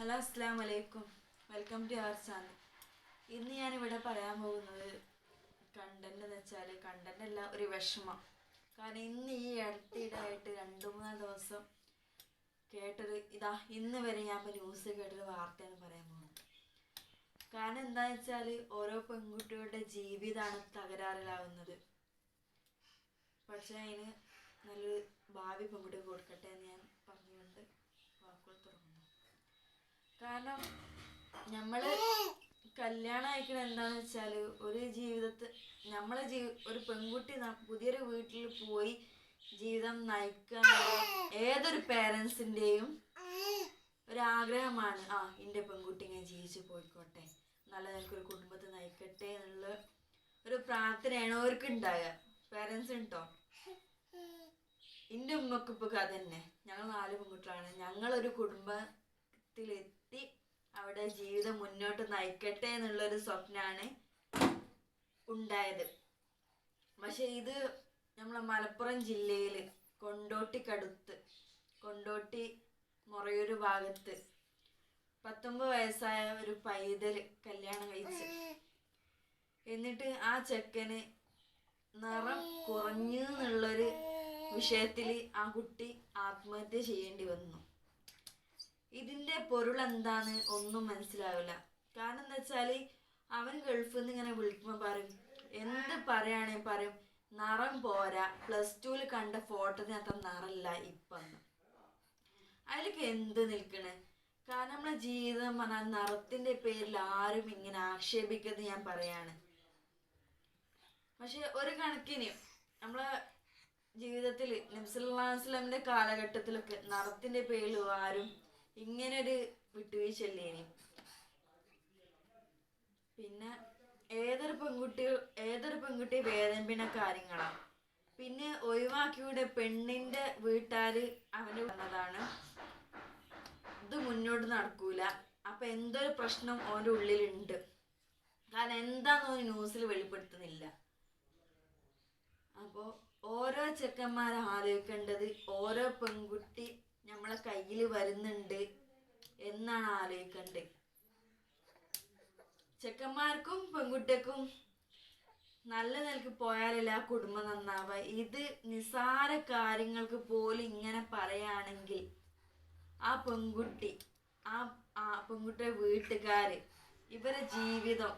Hello അസ്സാം വലൈക്കും welcome to our channel. ഇന്ന് ഞാനിവിടെ പറയാൻ പോകുന്നത് കണ്ടന്റ് എന്ന് വെച്ചാൽ കണ്ടന്റ് അല്ല ഒരു വിഷമം. കാരണം ഇന്ന് ഈ അടുത്തിടായിട്ട് രണ്ട് മൂന്നാൽ ദിവസം കേട്ടൊരു ഇതാ ഇന്ന് വരെ ഞാൻ ഇപ്പോൾ ന്യൂസ് കേട്ടൊരു വാർത്തയാണ് പറയാൻ പോകുന്നത്. കാരണം എന്താണെന്ന് വെച്ചാൽ ഓരോ പെൺകുട്ടികളുടെ ജീവിതമാണ് തകരാറിലാവുന്നത്. പക്ഷേ അതിന് നല്ലൊരു ഭാവി പെൺകുട്ടികൾ കൊടുക്കട്ടെ എന്ന് ഞാൻ പറഞ്ഞുകൊണ്ട് കാരണം നമ്മൾ കല്യാണം അയക്കണ എന്താന്ന് വെച്ചാൽ ഒരു ജീവിതത്തിൽ നമ്മളെ ജീ ഒരു പെൺകുട്ടി പുതിയൊരു വീട്ടിൽ പോയി ജീവിതം നയിക്കുക ഏതൊരു പേരൻസിന്റെയും ഒരാഗ്രഹമാണ്. ആ എന്റെ പെൺകുട്ടി ഇങ്ങനെ ജീവിച്ചു പോയിക്കോട്ടെ. നല്ല നിനക്കൊരു കുടുംബത്തെ നയിക്കട്ടെ എന്നുള്ള ഒരു പ്രാർത്ഥനയാണ് അവർക്ക് ഉണ്ടാകുക പേരൻസ് ഉണ്ടോ? എന്റെ ഉമ്മക്ക് ഇപ്പൊ കഥ തന്നെ. ഞങ്ങൾ നാല് പെൺകുട്ടികളാണ്. ഞങ്ങളൊരു കുടുംബത്തിലെത്തി അവിടെ ജീവിതം മുന്നോട്ട് നയിക്കട്ടെ എന്നുള്ളൊരു സ്വപ്നമാണ് ഉണ്ടായത്. പക്ഷെ ഇത് നമ്മളെ മലപ്പുറം ജില്ലയിൽ കൊണ്ടോട്ടിക്കടുത്ത് കൊണ്ടോട്ടി മുറയൊരു ഭാഗത്ത് പത്തൊമ്പത് വയസ്സായ ഒരു പൈതൽ കല്യാണം കഴിച്ച്. എന്നിട്ട് ആ ചെക്കന് നിറം കുറഞ്ഞു എന്നുള്ളൊരു വിഷയത്തിൽ ആ കുട്ടി ആത്മഹത്യ ചെയ്യേണ്ടി വന്നു. ഇതിന്റെ പൊരുൾ എന്താന്ന് ഒന്നും മനസ്സിലാവില്ല. കാരണം എന്താ വെച്ചാൽ അവൻ ഗൾഫിൽ നിന്ന് ഇങ്ങനെ വിളിക്കുമ്പോൾ പറയും എന്ത് പറയുകയാണെങ്കിൽ പറയും. നിറം പോരാ. പ്ലസ് ടുവിൽ കണ്ട ഫോട്ടോത്തിനകത്ത് നിറല്ല ഇപ്പം അതിലേക്ക് എന്ത് നിൽക്കണ്? കാരണം നമ്മളെ ജീവിതം പറഞ്ഞാൽ നിറത്തിന്റെ പേരിൽ ആരും ഇങ്ങനെ ആക്ഷേപിക്കുന്നത് ഞാൻ പറയാണ്. പക്ഷെ ഒരു കണക്കിന് നമ്മളെ ജീവിതത്തിൽ നബ്സല്ലാസ്ലമിന്റെ കാലഘട്ടത്തിലൊക്കെ നിറത്തിന്റെ പേരിൽ ആരും ഇങ്ങനെ ഒരു വിട്ടുവീഴ്ചല്ലേനി പിന്നെ ഏതൊരു പെൺകുട്ടി ഏതൊരു പെൺകുട്ടി വേദനിപ്പിക്കുന്ന കാര്യങ്ങളാണ് പിന്നെ ഒഴിവാക്കിയുടെ പെണ്ണിന്റെ വീട്ടുകാർ അവന് വന്നതാണ്. ഇത് മുന്നോട്ട് നടക്കൂല. അപ്പൊ എന്തൊരു പ്രശ്നം ഓന്റെ ഉള്ളിലുണ്ട്. കാരണം എന്താന്ന് ഓന് ന്യൂസിൽ വെളിപ്പെടുത്തുന്നില്ല. അപ്പോൾ ഓരോ ചെക്കന്മാരെ ആലോചിക്കേണ്ടത് ഓരോ പെൺകുട്ടി നമ്മളെ കയ്യിൽ വരുന്നുണ്ട് എന്നാണ് ആലോചിക്കേണ്ടത് ചെക്കന്മാർക്കും പെൺകുട്ടിക്കും നല്ല നിലയ്ക്ക് പോയാലല്ല ആ കുടുംബം നന്നാവുക. ഇത് നിസാര കാര്യങ്ങൾക്ക് പോലും ഇങ്ങനെ പറയുകയാണെങ്കിൽ ആ പെൺകുട്ടി ആ ആ പെൺകുട്ടിയുടെ വീട്ടുകാര് ഇവരെ ജീവിതം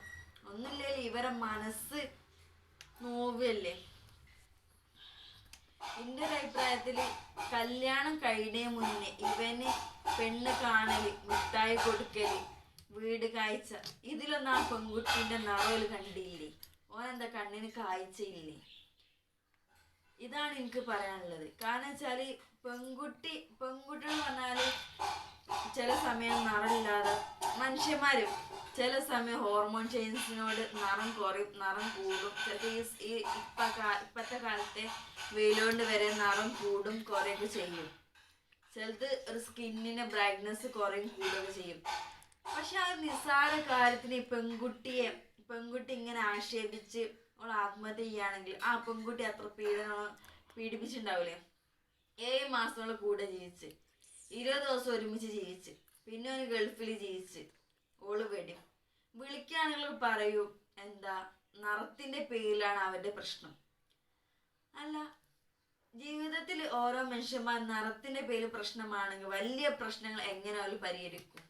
ഒന്നുമില്ലെങ്കിൽ ഇവരെ മനസ്സ് നോവല്ലേ എന്റെ അഭിപ്രായത്തിൽ കല്യാണം കഴിഞ്ഞേ മുന്നേ ഇവന് പെണ്ണ് കാണൽ മിഠായി കൊടുക്കൽ വീട് കാഴ്ച. ഇതിലൊന്നും ആ പെൺകുട്ടിന്റെ നിറവൽ കണ്ടില്ലേ? ഓനെന്താ കണ്ണിന് കാഴ്ചയില്ലേ? ഇതാണ് എനിക്ക് പറയാനുള്ളത്. കാരണം വെച്ചാൽ പെൺകുട്ടി പെൺകുട്ടികൾ പറഞ്ഞാൽ ചില സമയം നിറമില്ലാതെ മനുഷ്യന്മാരും ചില സമയം ഹോർമോൺ ചേഞ്ചസിനോട് നിറം കുറയും നിറം കൂടും. ചിലപ്പോൾ ഈ ഇപ്പ ഇപ്പത്തെ കാലത്തെ വെയിലുകൊണ്ട് വരെ നിറം കൂടും കുറയൊക്കെ ചെയ്യും. ചിലത് ഒരു സ്കിന്നിന് ബ്രൈറ്റ്നസ് കുറയും കൂടുകയൊക്കെ ചെയ്യും. പക്ഷെ ആ നിസ്സാര കാര്യത്തിന് ഈ പെൺകുട്ടിയെ പെൺകുട്ടി ഇങ്ങനെ ആക്ഷേപിച്ച് അവൾ ആത്മഹത്യ ചെയ്യുകയാണെങ്കിൽ ആ പെൺകുട്ടി അത്ര പീഡനം പീഡിപ്പിച്ചിട്ടുണ്ടാവില്ലേ ഏഴ് മാസത്തോളം കൂടെ ജീവിച്ച് ഇരുപത് ദിവസം ഒരുമിച്ച് ജീവിച്ച് പിന്നെ ഒരു ഗൾഫിൽ ജീവിച്ച്. ഓൾ വെടി വിളിക്കുകയാണെങ്കിൽ പറയൂ എന്താ നിറത്തിന്റെ പേരിലാണ് അവരുടെ പ്രശ്നം. അല്ല ജീവിതത്തിൽ ഓരോ മനുഷ്യന്മാർ നിറത്തിന്റെ പേരിൽ പ്രശ്നമാണെങ്കിൽ വലിയ പ്രശ്നങ്ങൾ എങ്ങനെ അവർ പരിഹരിക്കും?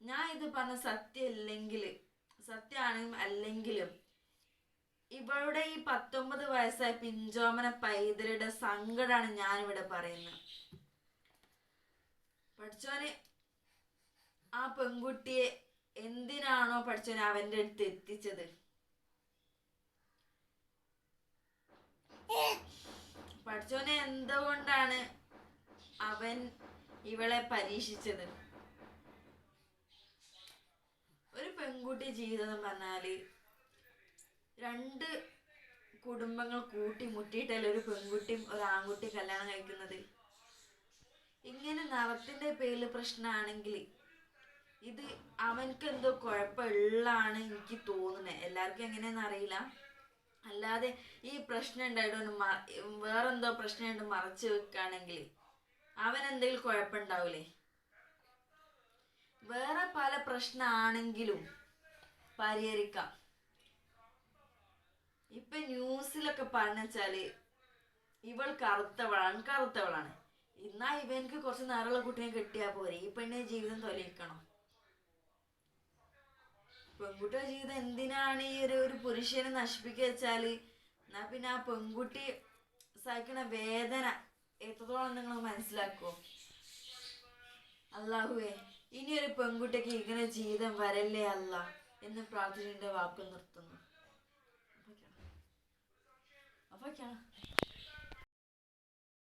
ഞാൻ ഇത് പറഞ്ഞ സത്യമല്ലെങ്കിൽ സത്യമാണെങ്കിലും അല്ലെങ്കിലും ഇവളുടെ ഈ പത്തൊമ്പത് വയസ്സായ പിഞ്ചോമന പൈതലുടെ സങ്കടമാണ് ഞാനിവിടെ പറയുന്നത്. പഠിച്ചോന് ആ പെൺകുട്ടിയെ എന്തിനാണോ പഠിച്ചവന് അവന്റെ അടുത്ത് എത്തിച്ചത്. പഠിച്ചോനെ എന്തുകൊണ്ടാണ് അവൻ ഇവളെ പരീക്ഷിച്ചത്? ഒരു പെൺകുട്ടി ജീവിതം എന്ന് പറഞ്ഞാൽ രണ്ട് കുടുംബങ്ങൾ കൂട്ടി മുട്ടിയിട്ടല്ല ഒരു പെൺകുട്ടിയും ഒരു ആൺകുട്ടിയും കല്യാണം കഴിക്കുന്നത്? ഇങ്ങനെ നവത്തിന്റെ പേരിൽ പ്രശ്നമാണെങ്കിൽ ഇത് അവൻക്ക് എന്തോ കുഴപ്പമുള്ളതാണ് എനിക്ക് തോന്നുന്നത് എല്ലാവർക്കും എങ്ങനെയാണെന്ന് അറിയില്ല. അല്ലാതെ ഈ പ്രശ്നം ഉണ്ടായിട്ട് വേറെന്തോ പ്രശ്നമായിട്ട് മറച്ചു വെക്കുകയാണെങ്കിൽ അവൻ എന്തെങ്കിലും കുഴപ്പമുണ്ടാവൂലേ വേറെ പല പ്രശ്നമാണെങ്കിലും പരിഹരിക്കാം. ഇപ്പൊ ന്യൂസിലൊക്കെ പറഞ്ഞാൽ ഇവൾ കറുത്തവളാണ് കറുത്തവളാണ് എന്നാ ഇവനക്ക് കുറച്ച് നേരമുള്ള കുട്ടിയെ കിട്ടിയാ പോരെ. ഈ പെണ്ണിന്റെ ജീവിതം തൊലയിക്കണം. പെൺകുട്ടിയുടെ ജീവിതം എന്തിനാണ് ഈ ഒരു ഒരു പുരുഷനെ നശിപ്പിക്കുക വെച്ചാൽ? എന്നാ പിന്നെ ആ പെൺകുട്ടി സഹിക്കണ വേദന എത്രത്തോളം നിങ്ങൾ മനസ്സിലാക്കുമോ അള്ളാഹുവേ ഇനി ഒരു പെൺകുട്ടിക്ക് ഇങ്ങനെ ജീവിതം വരല്ലേ അല്ല എന്ന് പ്രാർത്ഥനയുടെ വാക്ക് നിർത്തുന്നു. അപ്പൊക്കാണ് അപ്പൊക്കാണ്